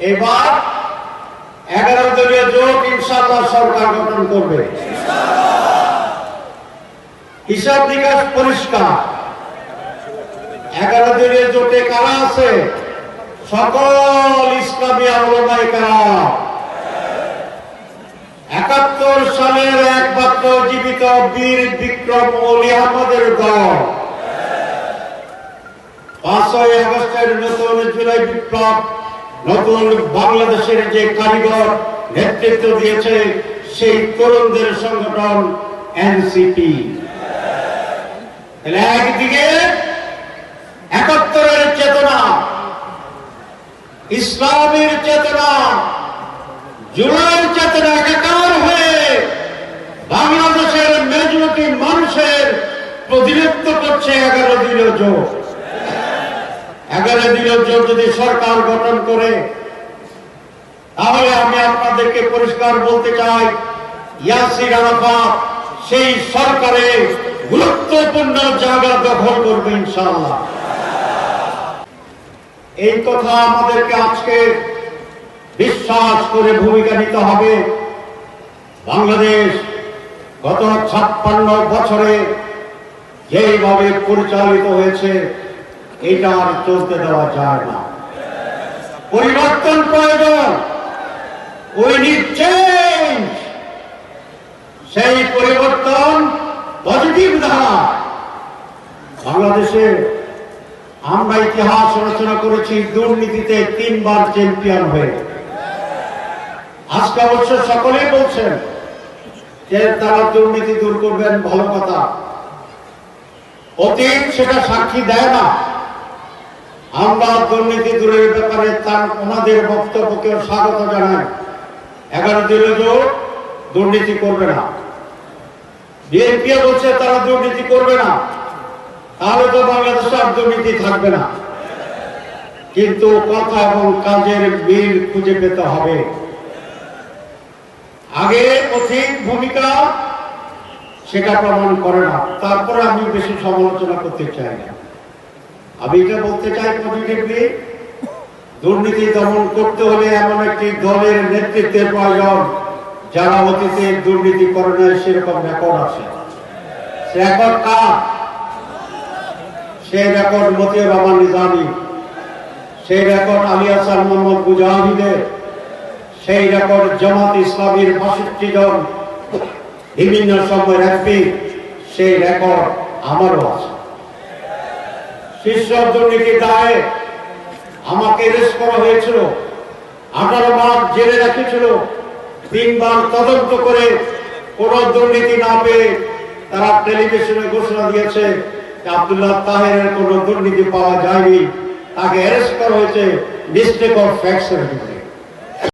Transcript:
এবার এগারো দলীয় জোট ইনশাআল্লাহ সরকার গঠন করবে। হিসাব নিকাশ পরিষ্কার। এগারো দলীয় জোটে কারা আছে? সকল ইসলামী আলোমাই কারা? একাত্তর সালের একমাত্র জীবিত বীর বিক্রম অলি আহমদের দল। পাঁচই আগস্টের নতুন জুলাই বিপ্লব নতুন বাংলাদেশের যে কারিগর নেতৃত্ব দিয়েছে, সেই তরুণদের সংগঠন এনসিপি। একদিকে একাত্তরের চেতনা, ইসলামের চেতনা, জুলাইয়ের চেতনা একাকার হয়ে বাংলাদেশের মেজরিটি মানুষের প্রতিনিধিত্ব করছে এগারো দিনের জোট। এগারো দিনের জন্য যদি সরকার গঠন করে, তাহলে আমি আপনাদেরকে পরিষ্কার বলতে চাই, ইয়াসির আরাফাত সেই সরকারে গুরুত্বপূর্ণ জায়গা দখল করবে ইনশাআল্লাহ। এই কথা আমাদেরকে আজকে বিশ্বাস করে ভূমিকা নিতে হবে। বাংলাদেশ গত ছাপ্পান্ন বছরে যেভাবে পরিচালিত হয়েছে এটা আর চলতে দেওয়া যায় না। পরিবর্তন প্রয়োজন। চেঞ্জ সেই পরিবর্তন পজিটিভ ধারা বাংলাদেশে আমরা ইতিহাস রচনা করেছি, দুর্নীতিতে তিনবার চ্যাম্পিয়ন হয়ে। আজকে অবশ্য সকলেই বলছেন যে তারা দুর্নীতি দূর করবেন, ভালো কথা। অতীত সেটা সাক্ষী দেয় না। আমরা দুর্নীতি দূরের ব্যাপারে তার ওনাদের বক্তব্যকেও স্বাগত জানাই। এগারো দিনে জোর দুর্নীতি করবে না। বিএনপি বলছে তারা দুর্নীতি করবে না। তাহলে তো বাংলাদেশে আর দুর্নীতি থাকবে না। কিন্তু কথা এবং কাজের মিল খুঁজে পেতে হবে। আগে অধিক ভূমিকা সেটা প্রমাণ করে না। তারপরে আমি বেশি সমালোচনা করতে চাই না। আমি এটা বলতে চাই পজিটিভলি দুর্নীতি দমন করতে হলে এমন একটি দলের নেতৃত্বের প্রয়োজন, যারা অতীতে সেরকম রেকর্ড আছে। সে রেকর্ড কার? সেই রেকর্ড মতিউর রহমান সেই রেকর্ড মোহাম্মদ মুজাহিদের। সেই রেকর্ড জামাত ইসলামীর বাষট্টি জন। বিভিন্ন সেই রেকর্ড আমারও আছে। শীর্ষ দুর্নীতি দায় আমাকে করা হয়েছিল। তদন্ত করে কোন দুর্নীতি না পেয়ে তারা টেলিভিশনে ঘোষণা দিয়েছে তাহের কোন দুর্নীতি পাওয়া যায়নি। তাকে অ্যারেস্ট করা হয়েছে। Mistake of ফ্যাক্সের